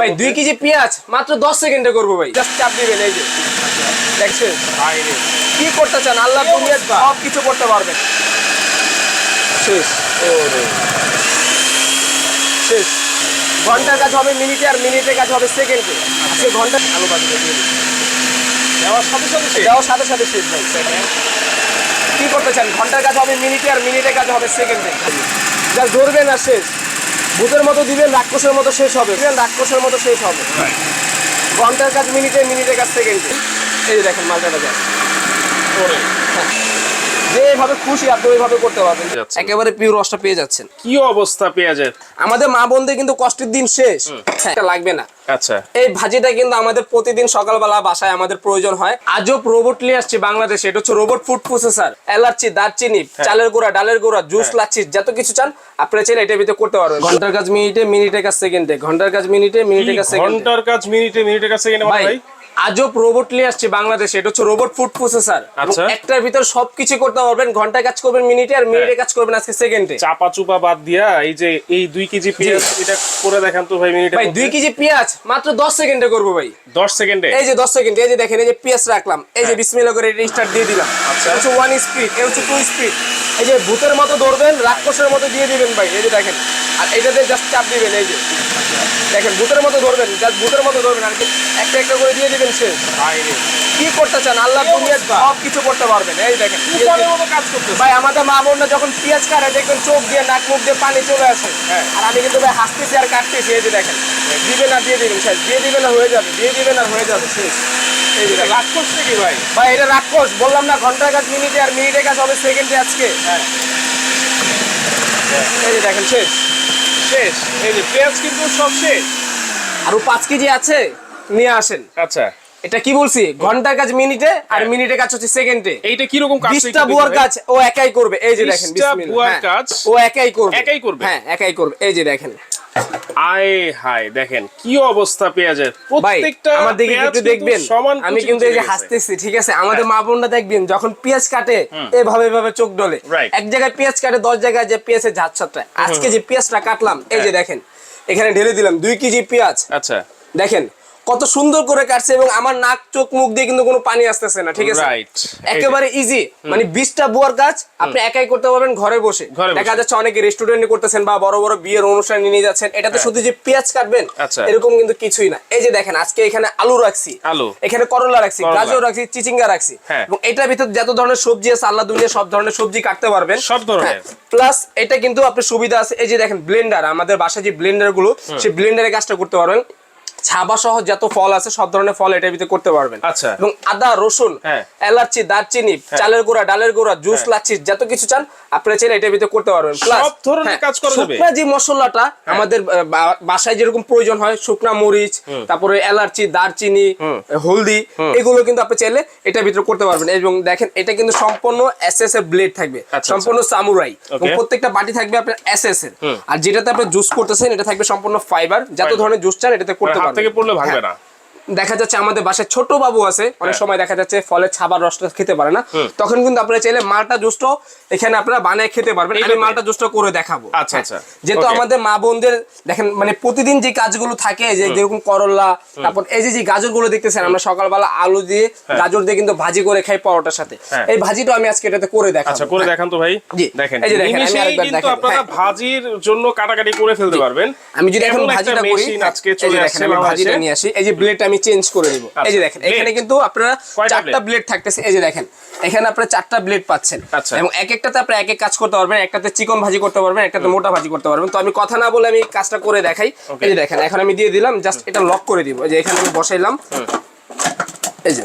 ভাই দুই কেজি পেঁয়াজ মাত্র দশ সেকেন্ডে করব ভাই। জাস্ট চাপ দিবেন এই যে। দেখছেন? কি করতে চান? আল্লাহ সব কিছু করতে পারবেন। শেষ। শেষ। ঘণ্টার কাজ হবে মিনিটে আর মিনিটের কাজ হবে সেকেন্ডে। আজকে ঘণ্টা আলু দিন। দেওয়ার সাথে সাথে শেষ। দেওয়ার সাথে সাথে শেষ ভাই। কি করতে চান? ঘণ্টার কাজ হবে মিনিটে আর মিনিটের কাজ হবে সেকেন্ডে। যা ধরবেন আর শেষ। ভূতের মতো দিবেন রাক্ষসের মতো শেষ হবে। দিবেন রাক্ষসের মতো শেষ হবে। ঘণ্টার কাজ মিনিটে মিনিটের কাজ সেকেন্ডে এই দেখেন মালটাটা করে। যেভাবে খুশি আপনি ওইভাবে করতে পারবেন। একেবারে পিওর রসটা পেয়ে যাচ্ছেন। কি অবস্থা পেঁয়াজের আমাদের মা বোনদের কিন্তু কষ্টের দিন শেষ। হ্যাঁ, এটা লাগবে না। আচ্ছা। এই ভাজিটা কিন্তু আমাদের প্রতিদিন সকালবেলা বাসায় আমাদের প্রয়োজন হয়। আজব রোবট নিয়ে আসছে বাংলাদেশে। এটা হচ্ছে রোবট ফুড প্রসেসর এলাচি দারচিনি চালের গুঁড়া ডালের গুঁড়া জুস লাচ্ছি যত কিছু চান আপনারা চাইলে এটার ভিতরে করতে পারবেন। ঘণ্টার কাজ মিনিটে মিনিটের কাজ সেকেন্ডে ঘণ্টার কাজ মিনিটে মিনিটের কাজ সেকেন্ডে ঘণ্টার কাজ মিনিটে মিনিটের কাছে কিনে ভাই ভাই? আজব রোবট নিয়ে আসছে বাংলাদেশে। এটা হচ্ছে রোবট ফুড প্রসেসর। একটার ভিতর সবকিছু করতে পারবেন ঘন্টায় কাজ করবেন মিনিটে আর মিনিটে কাজ করবেন আজকে সেকেন্ডে চাপা চুপা বাদ দিয়া এই যে এই দুই কেজি পেঁয়াজ এটা করে দেখান তো ভাই মিনিটে ভাই দুই কেজি পেঁয়াজ মাত্র দশ সেকেন্ডে করব ভাই। দশ সেকেন্ডে এই যে দশ সেকেন্ড এই যে দেখেন এই যে পেঁয়াজ রাখলাম। এই যে হ্যাঁ। বিসমিল্লা করে এটা স্টার্ট দিয়ে দিলাম। আচ্ছা। হচ্ছে ওয়ান স্পিড এটা হচ্ছে টু স্পিড এই যে ভূতের মতো ধরবেন রাক্ষসের মতো দিয়ে দিবেন ভাই এই যে দেখেন। আর এটাতে জাস্ট চাপ দিবেন এই যে। দেখেন ভূতের মতো ধরবেন জাস্ট ভূতের মতো ধরবেন আর কি একটা একটা করে দিয়ে দিবেন বাইরে কি করতে চান? আল্লাহ দুনিয়া সব কিছু করতে পারবেন। এই দেখেন কাজ করতেছে ভাই আমাদের মা বোনরা যখন পেঁয়াজ কাটে দেখবেন চোখ দিয়ে নাক মুখ দিয়ে পানি চলে আসে। হ্যাঁ। আর আমি কিন্তু ভাই হাসতেছি আর কাটতেছি এই যে দেখেন। দিবে না দিয়ে দিবেন শেষ। দিয়ে দিবেন আর হয়ে যাবে দিয়ে দিবেন আর হয়ে যাবে শেষ। ভাই? ভাই এটা রাক্ষস বললাম না ঘণ্টার কাজ মিনিটে আর মিনিটের কাজ হবে সেকেন্ডে আজকে। হ্যাঁ। এই যে দেখেন শেষ। শেষ। এই যে পেঁয়াজ কিন্তু সব শেষ। আরও পাঁচ কেজি আছে নিয়ে আসেন। আচ্ছা। এটা কি বলছি? ঘণ্টার কাজ মিনিটে আর হ্যাঁ। মিনিটের কাজ হচ্ছে সেকেন্ডে। এইটা কি রকম কাজ বিশটা বুয়ার কাজ ও একাই করবে। এই যে দেখেন 20টা বুয়ার হ্যাঁ, কাজ ও একাই করবে। একাই করবে? হ্যাঁ একাই করবে। এই যে দেখেন। আয় হায় দেখেন কি অবস্থা পেঁয়াজের প্রত্যেকটা আমার দিকে একটু দেখবেন আমি কিন্তু এই যে হাসতেছি ঠিক আছে? আমাদের মা বোনরা দেখবেন যখন পেঁয়াজ কাটে এভাবে এভাবে চোখ ডলে। এক জায়গায় পেঁয়াজ কাটে দশ জায়গায় যে পেঁয়াজের ছাড়টা আজকে যে পেঁয়াজটা কাটলাম এই যে হ্যাঁ। দেখেন এখানে ঢেলে দিলাম দুই কেজি পেঁয়াজ। আচ্ছা। দেখেন কত সুন্দর করে কাটছে এবং আমার নাক চোখ মুখ দিয়ে কিন্তু কোনো পানি আসতেছে না ঠিক আছে? একেবারে ইজি মানে বিশটা বুয়ার কাজ আপনি একাই করতে পারবেন ঘরে বসে। দেখা যাচ্ছে অনেকে রেস্টুরেন্টে করতেছেন বা বড় বড় বিয়ের অনুষ্ঠানে নিয়ে যাচ্ছেন এটাতে শুধু যে পেঁয়াজ কাটবেন আচ্ছা। এরকম কিন্তু কিছুই না। এই যে দেখেন আজকে এখানে আলু রাখছি। আলু। এখানে করলা রাখছি গাজর রাখছি চিচিঙ্গা রাখছি। হ্যাঁ। এবং এটার ভিতর যত ধরনের সবজি আছে আল্লাহ দুনিয়া সব ধরনের সবজি কাটতে পারবেন। সব ধরনের। প্লাস এটা কিন্তু আপনার সুবিধা আছে। এই যে দেখেন ব্লেন্ডার আমাদের বাসায় যে ব্লেন্ডারগুলো সেই ব্লেন্ডারের কাজটা করতে পারবেন। ছাবা সহ যত ফল আছে সব ধরনের ফল এটার ভিতরে করতে পারবেন। আচ্ছা। এবং আদা রসুন হ্যাঁ। এলাচি দারচিনি চালের গুঁড়া ডালের গুঁড়া জুস লাচ্ছি যত কিছু চান আপনারা চাইলে এটার ভিতরে করতে পারবেন। প্লাস সব ধরনের কাজ করা যাবে? শুকনা যে মশলাটা আমাদের বাসায় যেরকম প্রয়োজন হয় শুকনা মরিচ তারপরে এলাচি দারচিনি হলদি এগুলো কিন্তু আপনি চাইলে এটার ভিতরে করতে পারবেন। এবং দেখেন এটা কিন্তু সম্পূর্ণ এসএস এর ব্লেড থাকবে। আচ্ছা। সম্পূর্ণ সামুরাই। এবং প্রত্যেকটা বাটি থাকবে আপনার এসএস এর আর যেটাতে আপনি জুস করতেছেন এটা থাকবে সম্পূর্ণ ফাইবার। যত ধরনের জুস চান এটাতে করতে পারবেন থেকে পড়লে ভাঙবে। না দেখা যাচ্ছে আমাদের বাসায় ছোট বাবু আছে। অনেক হ্যাঁ। সময় দেখা যাচ্ছে ফলের ছাবার রসটা খেতে পারে না। তখন কিন্তু আপনারা চাইলে মালটা জুসটাও এখানে আপনারা বানিয়ে খেতে পারবেন। আমি মালটা জুসটা করে দেখাবো। আচ্ছা, হ্যাঁ। আচ্ছা। যেহেতু আমাদের মা বোনদের দেখেন মানে প্রতিদিন যে কাজগুলো থাকে যে যেরকম করলা তারপর এই যে যে গাজরগুলো দেখতেছেন আমরা সকালবেলা আলু দিয়ে গাজর দিয়ে কিন্তু ভাজি করে খাই পরোটার সাথে। হ্যাঁ। এই ভাজিটা আমি আজকে এটাতে করে দেখাবো। আচ্ছা করে হ্যাঁ। দেখান তো ভাই। জি। দেখেন। এই যে দেখেন, আমি আরেকবার কিন্তু দেখাই, আপনারা হ্যাঁ। ভাজির জন্য কাটাকাটি করে ফেলতে পারবেন। আমি যদি এখন ভাজিটা করি হ্যাঁ, আজকে চলে আসছে ভাজিটা। নিয়ে আসি। এই যে ব্লেডটা আমি চেঞ্জ করে দিব এই যে আচ্ছা, দেখেন এখানে কিন্তু আপনারা চারটা ব্লেড থাকতেছে। এই যে দেখেন এখানে আপনারা চারটা ব্লেড পাচ্ছেন। আচ্ছা। এবং এক একটাতে আপনারা এক এক কাজ করতে পারবেন একটাতে চিকন ভাজি করতে পারবেন একটাতে মোটা ভাজি করতে পারবেন। তো আমি কথা না বলে আমি কাজটা করে দেখাই। এই যে দেখেন এখন আমি দিয়ে দিলাম জাস্ট এটা লক করে দিব। এই যে এখানে আমি বসাইলাম। এই যে।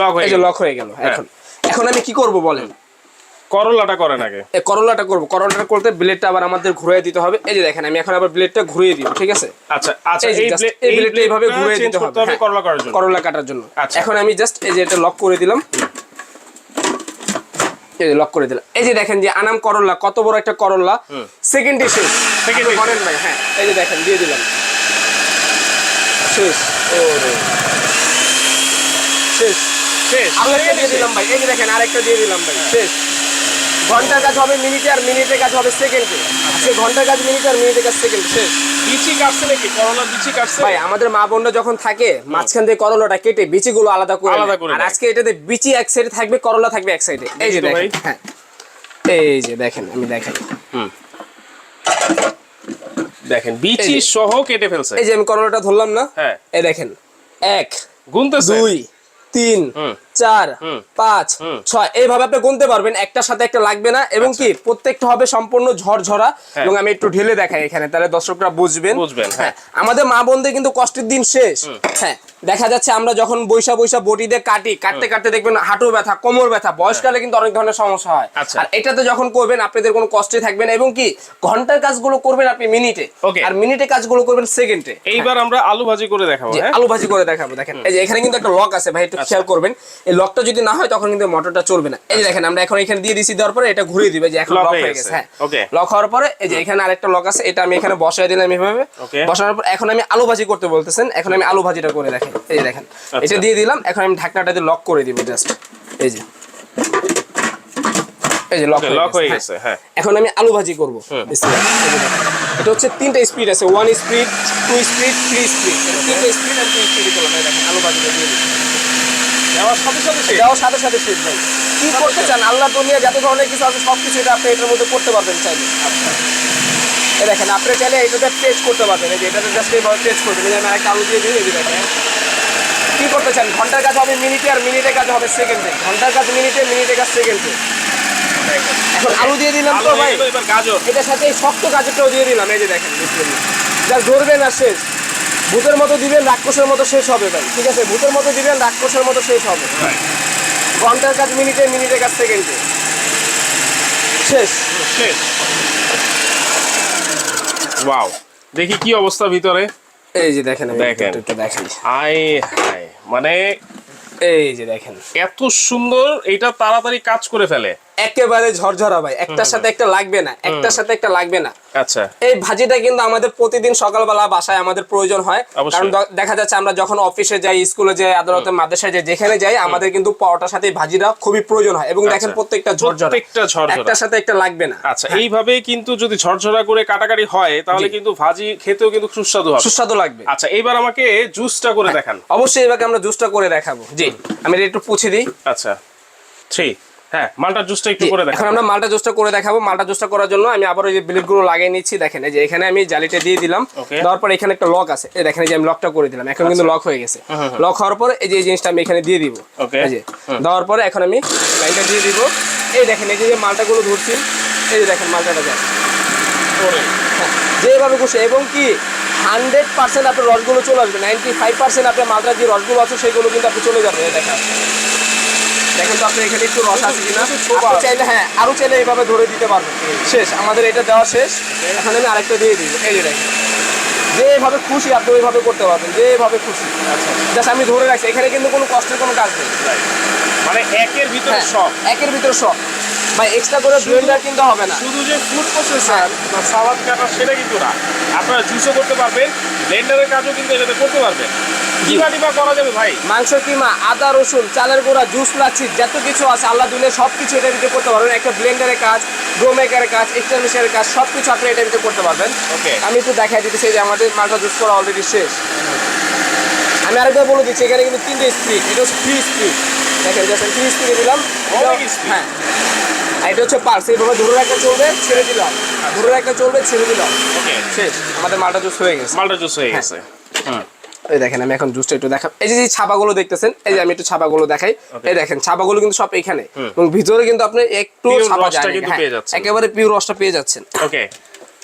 লক হয়ে গেল। লক হয়ে গেল হ্যাঁ। এখন। এখন আমি কি করব বলেন? করলাটা করেন আগে। করলাটা করব। করলাটা করতে ব্লেডটা আবার আমাদের ঘুরিয়ে দিতে হবে। এই যে দেখেন আমি এখন আবার ব্লেডটা ঘুরিয়ে দিব ঠিক আছে? আচ্ছা আচ্ছা এই এই ব্লেডটা এইভাবে ঘুরিয়ে দিতে হবে। হ্যাঁ, করলা করার জন্য। করলা কাটার জন্য। আচ্ছা। এখন আমি জাস্ট এই যে এটা লক করে দিলাম। এই যে লক করে দিলাম। এই যে দেখেন যে আনাম করলা কত বড় একটা করলা। সেকেন্ডে শেষ। Second এ ভাই হ্যাঁ। এই যে দেখেন দিয়ে দিলাম। শেষ। শেষ। শেষ। আরেকটা দিয়ে দিলাম। ভাই। এই যে দেখেন আরেকটা দিয়ে দিলাম ভাই। শেষ। ঘণ্টার কাজ হবে মিনিটে আর মিনিটের কাজ হবে সেকেন্ডে। আজকে ঘণ্টার কাজ মিনিটে আর মিনিটের কাজ সেকেন্ড শেষ। বিচি কাটছে নাকি? করলা বিচি কাটছে? ভাই আমাদের মা বোনরা যখন থাকে মাঝখান দিয়ে করলাটা কেটে বিচিগুলো আলাদা করে আলাদা করে আর আজকে এটাতে বিচি এক সাইডে থাকবে করলা থাকবে এক সাইডে। এই যে দেখেন। হ্যাঁ। এই যে দেখেন আমি দেখাই দেখেন বিচি সহ কেটে ফেলছে। এই যে আমি করলাটা ধরলাম না? হ্যাঁ। এই দেখেন এক গুনতেছে। দুই তিন হুম। চার পাঁচ ছয়। এইভাবে আপনি গুনতে পারবেন একটার সাথে একটা লাগবে না এবং কি প্রত্যেকটা হবে সম্পূর্ণ ঝরঝরা হ্যাঁ। এবং আমি একটু ঢেলে দেখাই এখানে তাহলে দর্শকরা বুঝবেন। বুঝবেন, হ্যাঁ। আমাদের মা বোনদের কিন্তু কষ্টের দিন শেষ। হ্যাঁ দেখা যাচ্ছে আমরা যখন বৈশা বৈশা বটি দিয়ে কাটি কাটতে কাটতে দেখবেন হাঁটু ব্যথা কোমর ব্যথা বয়সকালে কিন্তু অনেক ধরনের সমস্যা হয়। আচ্ছা। আর এটাতে যখন করবেন আপনাদের কোনো কষ্টে থাকবেন এবং কি ঘণ্টার কাজগুলো করবেন আপনি মিনিটে. আর মিনিটে কাজগুলো করবেন সেকেন্ডে। এইবার আমরা আলু ভাজি করে দেখাবো হ্যাঁ? আলু ভাজি করে দেখাবো দেখেন। এই যে এখানে কিন্তু একটা লক আছে ভাই একটু খেয়াল করবেন। এই লকটা যদি না হয় তখন কিন্তু মোটরটা চলবে না এই যে দেখেন আমরা এখন এখানে দিয়ে দিছি দেওয়ার পরে এটা ঘুরিয়ে দিবে যে এখন লক হয়ে হয়ে গেছে। হ্যাঁ. লক হওয়ার পরে এই যে এখানে আরেকটা লক আছে এটা আমি এখানে বসায় দিলাম এইভাবে Okay. বসানোর পর এখন আমি আলু ভাজি করতে বলতেছেন এখন আমি আলু ভাজিটা করে দেখাই এই যে দেখেন আচ্ছা। এটা দিয়ে দিলাম এখন আমি ঢাকনাটা দিয়ে লক করে দিব জাস্ট এই যে এই যে লক lock হয়ে গেছে, হ্যাঁ। এখন আমি আলু ভাজি করব। এটা হচ্ছে তিনটা স্পিড আছে one speed two speed three speed তিনটা স্পিড আর টু স্পিড করলাম দেখেন আলু ভাজিটা দিয়ে দিচ্ছি দেওয়ার সাথে সাথে শেষ। এটাও সাথে সাথে শেষ ভাই। কি করতে চান? আল্লাহ দুনিয়া যত ধরনের কিছু আছে সব কিছু এটা আপনি এটার মধ্যে করতে পারবেন চাইলে। এই দেখেন আপনি চাইলে এটাতে পেজ করতে পারবেন। এই যে এটাতে জাস্ট এইভাবে পেজ করবেন। আমি একটা আলু দিয়ে দিই এই দেখেন। কি করতে চান? ঘণ্টার কাজ হবে মিনিটে আর মিনিটের কাজ হবে সেকেন্ডে। ঘণ্টার কাজ মিনিটে মিনিটের কাজ সেকেন্ডে। এখন আলু দিয়ে দিলাম তো ভাই। এটার সাথে এই শক্ত গাজরটাও দিয়ে দিলাম এই যে দেখেন যা ধরবেন আর শেষ। ভূতের মতো দিবেন রাক্ষসের মতো শেষ হবে ভাই। ঠিক আছে? ভূতের মতো দিবেন রাক্ষসের মতো শেষ হবে। ঘণ্টার কাজ মিনিটে মিনিটের কাজ সেকেন্ডে শেষ। শেষ। ওয়াও দেখি কি অবস্থা ভিতরে। এই যে দেখেন দেখেন। একটু আই হাই মানে এই যে দেখেন। এত সুন্দর এটা তাড়াতাড়ি কাজ করে ফেলে। একেবারে ঝরঝরা ভাই। একটার সাথে একটা লাগবে না একটার সাথে একটা লাগবে না। আচ্ছা। এই ভাজিটা কিন্তু আমাদের প্রতিদিন সকালবেলা বাসায় আমাদের প্রয়োজন হয়। কারণ দেখা যাচ্ছে আমরা যখন অফিসে যাই স্কুলে যাই আদালতে মাদ্রাসায় যাই যেখানে যাই আমাদের কিন্তু পাওয়াটার সাথে ভাজিটা খুবই প্রয়োজন হয় এবং দেখেন আচ্ছা। প্রত্যেকটা ঝরঝরা। প্রত্যেকটা ঝরঝরা। একটার সাথে একটা লাগবে না। আচ্ছা এইভাবে কিন্তু যদি ঝরঝরা করে কাটাকাটি হয় তাহলে কিন্তু ভাজি খেতেও কিন্তু সুস্বাদু হবে। সুস্বাদু লাগবে। আচ্ছা এইবার আমাকে জুসটা করে দেখান। অবশ্যই এবার আমরা জুসটা করে দেখাবো। জি আমি এটা একটু পুছে দিই। আচ্ছা থ্রি হ্যাঁ মালটার জুসটা একটু করে এখন আমরা মালটা জুসটা করে দেখাবো। মালটা জুসটা করার জন্য আমি আবার ওই যে ব্লেডগুলো লাগিয়ে নিচ্ছি। দেখেন এই যে এখানে আমি জালিটা দিয়ে দিলাম। Okay. দেওয়ার পর এখানে একটা লক আছে। এই দেখেন যে আমি লকটা করে দিলাম। এখন কিন্তু লক হয়ে গেছে। লক হওয়ার পরে এই যে এই জিনিসটা আমি এখানে দিয়ে দিব। Okay. এই যে। দেওয়ার পরে এখন আমি লাইনটা দিয়ে দিব। এই দেখেন এই যে মালটা গুলো ধরছি। এই যে দেখেন মালটাটা যায় হ্যাঁ, যেভাবে খুশি। এবং কি হান্ড্রেড পার্সেন্ট আপনার রসগুলো চলে আসবে। নাইনটি ফাইভ পার্সেন্ট আপনার মালটার যে রসগুলো আছে সেগুলো কিন্তু আপনি চলে যাবে এই দেখেন তো আপনার এখানে একটু রস আছে কিনা? আপনি চাইলে হ্যাঁ আরও চাইলে এইভাবে ধরে দিতে পারবেন। শেষ আমাদের এটা দেওয়া শেষ। এখন আমি আরেকটা দিয়ে দিব এই যে দেখেন। যেভাবে খুশি আপনি ওইভাবে করতে পারবেন যেভাবে খুশি। আচ্ছা। জাস্ট আমি ধরে রাখছি এখানে কিন্তু কোনো কষ্টের কোনো কাজ নেই। মানে একের ভিতরে হ্যাঁ, সব একের ভিতরে সব ভাই এক্সট্রা করে ব্লেন্ডার কিনতে হবে না। শুধু যে ফুড প্রসেসর বা সালাদ কাটা সেটা কিন্তু না। আপনারা জুসও করতে পারবেন ব্লেন্ডারের কাজও কিন্তু এটাতে করতে পারবেন। টিমা করা যাবে ভাই? মাংস কিমা আদা রসুন চালের গুঁড়া জুস লাচ্ছি যত কিছু আছে আল্লাহ দিলে সব কিছু এটার ভিতরে করতে পারবেন। একটা ব্লেন্ডারের কাজ মেকারের কাজ এক্সট্রা কাজ সব কিছু আপনি এটার ভিতরে করতে পারবেন. আমি একটু দেখাই দিতেছি যে আমাদের মালটা জুস করা অলরেডি শেষ। আমি আরেকবার বলে দিচ্ছি এখানে কিন্তু তিনটে স্পিড এটা হচ্ছে থ্রি স্পিড দেখেন জাস্ট থ্রি স্পিডে দিলাম। হ্যাঁ। আর এটা হচ্ছে পার্স এইভাবে ধরে রাখতে চলবে ছেড়ে দিলাম। ধরে রাখতে চলবে ছেড়ে দিলাম। ওকে। শেষ। আমাদের মালটা জুস হয়ে গেছে। মালটা জুস হয়ে গেছে। হুম। এই দেখেন আমি এখন জুসটা একটু দেখাব এই যে ছাপাগুলো দেখতেছেন এই যে আমি একটু ছাপাগুলো দেখাই। এই দেখেন ছাপাগুলো কিন্তু সব এখানে। এবং ভিতরে কিন্তু আপনি একটু ছাপা যায়। একেবারে পিওর রসটা পেয়ে যাচ্ছেন। ওকে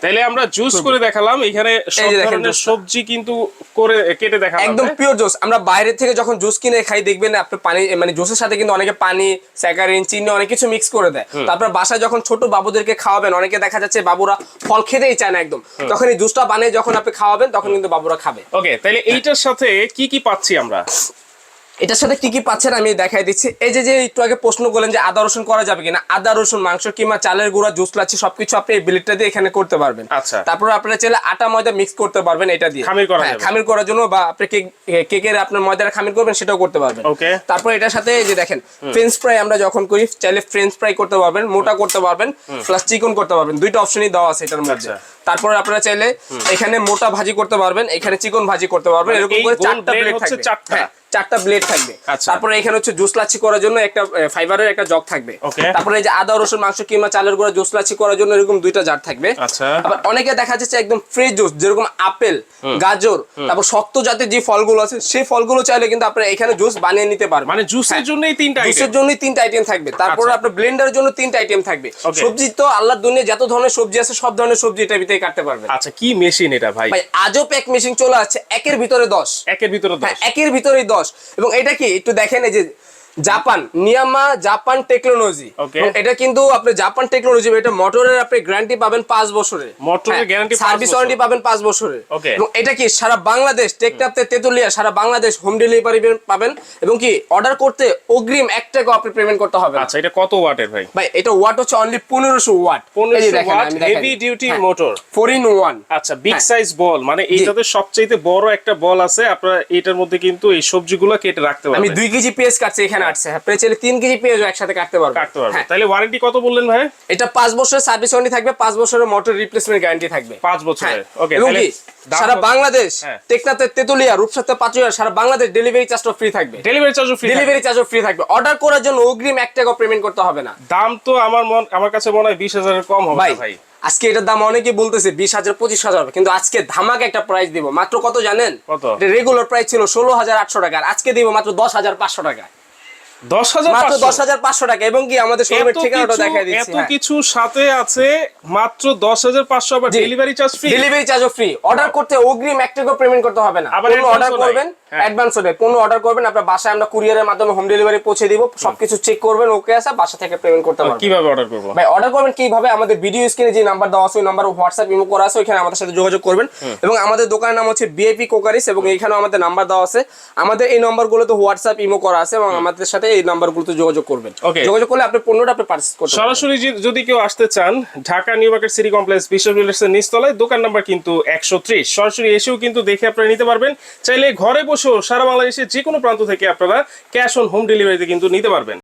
তাহলে আমরা জুস করে দেখালাম। এখানে সব ধরনের সবজি কিন্তু করে কেটে দেখালাম একদম হ্যাঁ? পিওর জুস আমরা বাইরে থেকে যখন জুস কিনে খাই দেখবেন আপনি পানি মানে জুসের সাথে কিন্তু অনেকে পানি স্যাকারিন চিনি অনেক কিছু মিক্স করে দেয়। তারপর বাসায় যখন ছোট বাবুদেরকে খাওয়াবেন অনেকে দেখা যাচ্ছে বাবুরা ফল খেতেই চায় না একদম। তখন এই জুসটা বানিয়ে যখন আপনি খাওয়াবেন তখন কিন্তু বাবুরা খাবে। ওকে তাহলে এইটার সাথে কি কি পাচ্ছি আমরা? এটার সাথে কি কি পাচ্ছেন আমি দেখাই দিচ্ছি। এই যে যে একটু আগে প্রশ্ন করলেন যে আদা রসুন করা যাবে কিনা? আদা রসুন মাংস কিংবা চালের গুঁড়া জুস লাচ্ছি সবকিছু আপনি এই বিলিটটা দিয়ে এখানে করতে পারবেন। আচ্ছা। তারপর আপনারা চাইলে আটা ময়দা মিক্স করতে পারবেন এটা দিয়ে। খামির করা হ্যাঁ, খামির করার জন্য বা আপনি কেক কেকের আপনার ময়দার খামির করবেন সেটাও করতে পারবেন। Okay. তারপর এটার সাথে এই যে দেখেন ফ্রেঞ্চ ফ্রাই আমরা যখন করি চাইলে ফ্রেঞ্চ ফ্রাই করতে পারবেন মোটা করতে পারবেন প্লাস চিকন করতে পারবেন। দুইটা অপশনই দেওয়া আছে এটার মধ্যে। আচ্ছা। তারপরে আপনারা চাইলে এখানে মোটা ভাজি করতে পারবেন এখানে চিকন ভাজি করতে পারবেন মানে এরকম করে চারটা প্লেট থাকবে। চারটা? হ্যাঁ, চারটা ব্লেড থাকবে। আচ্ছা। তারপরে এখানে হচ্ছে জুস লাচ্ছি করার জন্য একটা ফাইবারের একটা জগ থাকবে. তারপরে এই যে আদা রসুন মাংস কিংবা চালের গুঁড়া জুস লাচ্ছি করার জন্য এরকম দুইটা জার থাকবে। আচ্ছা। আবার অনেকে দেখা যাচ্ছে একদম ফ্রেশ জুস যেরকম আপেল গাজর তারপর শক্ত জাতের যে ফলগুলো আছে সেই ফলগুলো চাইলে কিন্তু আপনারা এখানে জুস বানিয়ে নিতে পারবেন। মানে জুসের জন্যই তিনটা জুসের আইটেম জন্য তিনটা আইটেম থাকবে। তারপরে আচ্ছা। আপনার ব্লেন্ডারের জন্য তিনটা আইটেম থাকবে. সবজি তো আল্লাহর দুনিয়া যত ধরনের সবজি আছে সব ধরনের সবজি এটা ভিতরে কাটতে পারবে আচ্ছা কি মেশিন এটা ভাই? ভাই আজও প্যাক মেশিন চলে আসছে একের ভিতরে দশ। একের ভিতরে হ্যাঁ দশ। একের ভিতরেই দশ। এবং এটা কি? একটু দেখেন এই যে জাপান নিয়ামা জাপান টেকনোলজি এটা কিন্তু আপনি জাপান টেকনোলজি এটা মোটরের আপনি গ্যারান্টি পাবেন পাঁচ বছরের মোটরের পাঁচ সার্ভিস ওয়ারেন্টি পাবেন পাঁচ বছরের Okay. এবং এটা কি সারা বাংলাদেশ টেকটাপতে তেতুলিয়া সারা বাংলাদেশ হোম ডেলিভারি পাবেন এবং কি অর্ডার করতে অগ্রিম এক টাকা আপনি পেমেন্ট করতে হবে আচ্ছা এটা কত ওয়াটের ভাই? ভাই এটা ওয়াট হচ্ছে অনলি পনেরোশো ওয়াট পনেরোশো watt heavy duty motor four in one আচ্ছা বিগ। সাইজ বল মানে এইটাতে সবচাইতে বড় একটা বল আছে আপনারা এটার মধ্যে কিন্তু এই সবজিগুলো কেটে রাখতে আমি দুই কেজি পেঁয়াজ কাটছি এখানে আপনি চাইলে তিন কেজি পেঁয়াজ একসাথে কাটতে পারবেন কাটতে পারবেন হ্যাঁ। তাহলে ওয়ারেন্টি কত বললেন ভাই এটা পাঁচ বছরের সার্ভিস ওয়ারেন্টি থাকবে পাঁচ বছরের মোটর রিপ্লেসমেন্ট গ্যারান্টি থাকবে। পাঁচ বছরের। হ্যাঁ। ওকে এবং কি সারা বাংলাদেশ হ্যাঁ। টেকনাতে তেতুলিয়া রূপসাতে সারা বাংলাদেশ ডেলিভারি চার্জটা ফ্রি থাকবে। ডেলিভারি চার্জও ফ্রি ডেলিভারি চার্জও ফ্রি থাকবে। অর্ডার করার জন্য অগ্রিম এক টাকা পেমেন্ট করতে হবে না। দাম তো আমার মন আমার কাছে মনে হয় বিশ হাজারের কম হবে ভাই আজকে এটার দাম অনেকেই বলতেছে বিশ হাজার পঁচিশ হাজার হবে। কিন্তু আজকে ধামাক একটা প্রাইস দিব। মাত্র কত জানেন? কত? রেগুলার প্রাইস ছিল ষোলো হাজার আটশো টাকা আজকে দিব মাত্র দশ হাজার পাঁচশো টাকা। দশ হাজার মাত্র দশ হাজার পাঁচশো টাকা এবং কি আমাদের শোরুমের ঠিকানাটা দিচ্ছি এত হ্যাঁ। কিছু সাথে আছে মাত্র দশ হাজার পাঁচশো আবার ডেলিভারি চার্জ ফ্রি ডেলিভারি চার্জও ফ্রি অর্ডার করতে অগ্রিম একটা করে পেমেন্ট করতে হবে না। আবার অর্ডার করবেন। অ্যাডভান্স হবে। পণ্য অর্ডার করবেন আপনার বাসায় আমরা কুরিয়ারের মাধ্যমে হোম ডেলিভারি পৌঁছে দিব সবকিছু চেক করবেন ওকে আছে বাসা থেকে পেমেন্ট করতে পারবেন। কীভাবে অর্ডার করব? ভাই অর্ডার করবেন কীভাবে? আমাদের ভিডিও স্ক্রিনে যে নাম্বার দেওয়া আছে ওই নাম্বার হোয়াটসঅ্যাপ ইমো করা আছে ওইখানে আমাদের সাথে যোগাযোগ করবেন। এবং আমাদের দোকানের নাম হচ্ছে বিএপি কোকারিস এবং এইখানেও আমাদের নাম্বার দেওয়া আছে। আমাদের এই নাম্বারগুলোতে হোয়াটসঅ্যাপ ইমো করা আছে এবং আমাদের সাথে এই নাম্বারগুলোতে যোগাযোগ করবেন. যোগাযোগ করলে আপনি পণ্যটা আপনি পারচেজ করতে পারবেন। সরাসরি যদি- কেউ আসতে চান Dhaka new market city complex বিশ্ব বিল্ডার্সের নিচতলায় দোকান নাম্বার কিন্তু একশো ত্রিশ। সরাসরি এসেও কিন্তু দেখে আপনারা নিতে পারবেন। চাইলে ঘরে বসেও সারা বাংলাদেশের যে কোনো প্রান্ত থেকে আপনারা ক্যাশ অন হোম ডেলিভারিতে কিন্তু নিতে পারবেন।